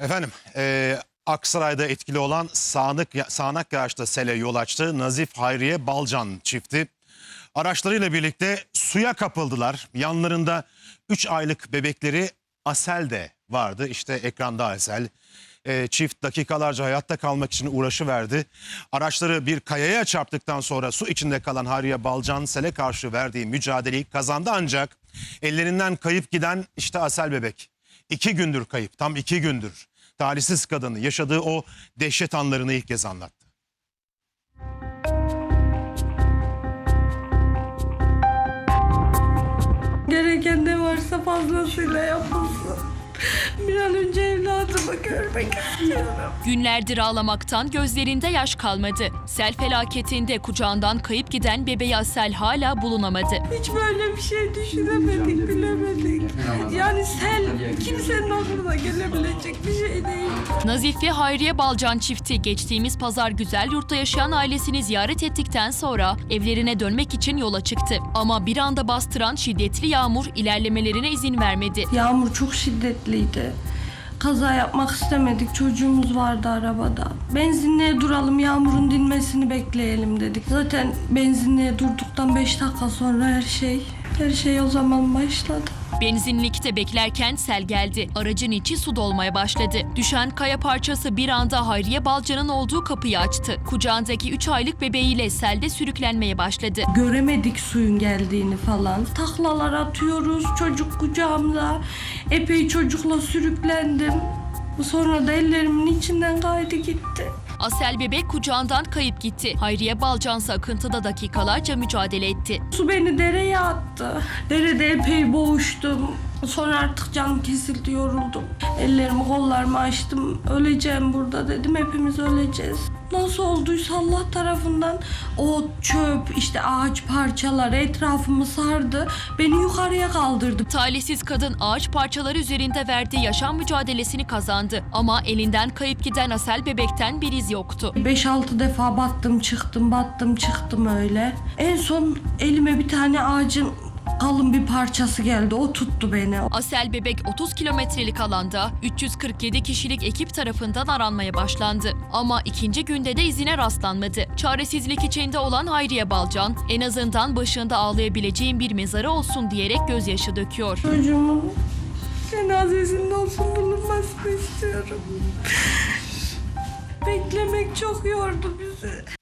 Efendim, e, Aksaray'da etkili olan sağanak, sağanak yağışta sele yol açtı. Nazif Hayriye Balcan çifti araçlarıyla birlikte suya kapıldılar. Yanlarında 3 aylık bebekleri Asel de vardı. İşte ekranda Asel. E, çift dakikalarca hayatta kalmak için uğraşı verdi. Araçları bir kayaya çarptıktan sonra su içinde kalan Hayriye Balcan sele karşı verdiği mücadeleyi kazandı ancak ellerinden kayıp giden işte Asel bebek. İki gündür kayıp, tam iki gündür. Talihsiz kadını yaşadığı o dehşet anlarını ilk kez anlattı. Gereken ne varsa fazlasıyla yapılsın. Bir an önce evladımı görmek istiyorum. Günlerdir ağlamaktan gözlerinde yaş kalmadı. Sel felaketinde kucağından kayıp giden bebeği Asel hala bulunamadı. Hiç böyle bir şey düşünemedik, bilemedik. Yani sel kimsenin aklına gelebilecek bir şey değil. Nazif ve Hayriye Balcan çifti geçtiğimiz pazar güzel yurtta yaşayan ailesini ziyaret ettikten sonra evlerine dönmek için yola çıktı. Ama bir anda bastıran şiddetli yağmur ilerlemelerine izin vermedi. Yağmur çok şiddetliydi. Kaza yapmak istemedik. Çocuğumuz vardı arabada. Benzinliğe duralım, yağmurun dinmesini bekleyelim dedik. Zaten benzinliğe durduktan 5 dakika sonra her şey, her şey o zaman başladı. Benzinlikte beklerken sel geldi. Aracın içi su dolmaya başladı. Düşen kaya parçası bir anda Hayriye Balcan'ın olduğu kapıyı açtı. Kucağındaki 3 aylık bebeğiyle selde sürüklenmeye başladı. Göremedik suyun geldiğini falan. Taklalar atıyoruz çocuk kucağımda. Epey çocukla sürüklendim. Sonra da ellerimin içinden kaydı gitti. Asel bebek kucağından kayıp gitti. Hayriye Balcan ise akıntıda dakikalarca mücadele etti. Su beni dereye attı. Derede epey boğuştum. Sonra artık canım kesildi, yoruldum. Ellerimi kollarımı açtım. Öleceğim burada dedim. Hepimiz öleceğiz. Nasıl olduysa Allah tarafından o çöp, işte ağaç parçaları etrafımı sardı. Beni yukarıya kaldırdı. Talihsiz kadın ağaç parçaları üzerinde verdiği yaşam mücadelesini kazandı. Ama elinden kayıp giden Asel bebekten bir iz yoktu. 5-6 defa battım çıktım battım çıktım öyle. En son elime bir tane ağacın kalın bir parçası geldi. O tuttu beni. Asel bebek 30 kilometrelik alanda 347 kişilik ekip tarafından aranmaya başlandı. Ama ikinci günde de izine rastlanmadı. Çaresizlik içinde olan Hayriye Balcan en azından başında ağlayabileceğim bir mezarı olsun diyerek gözyaşı döküyor. Çocuğumun cenazesinde olsun bulunmasını istiyorum. Beklemek çok yordu bizi.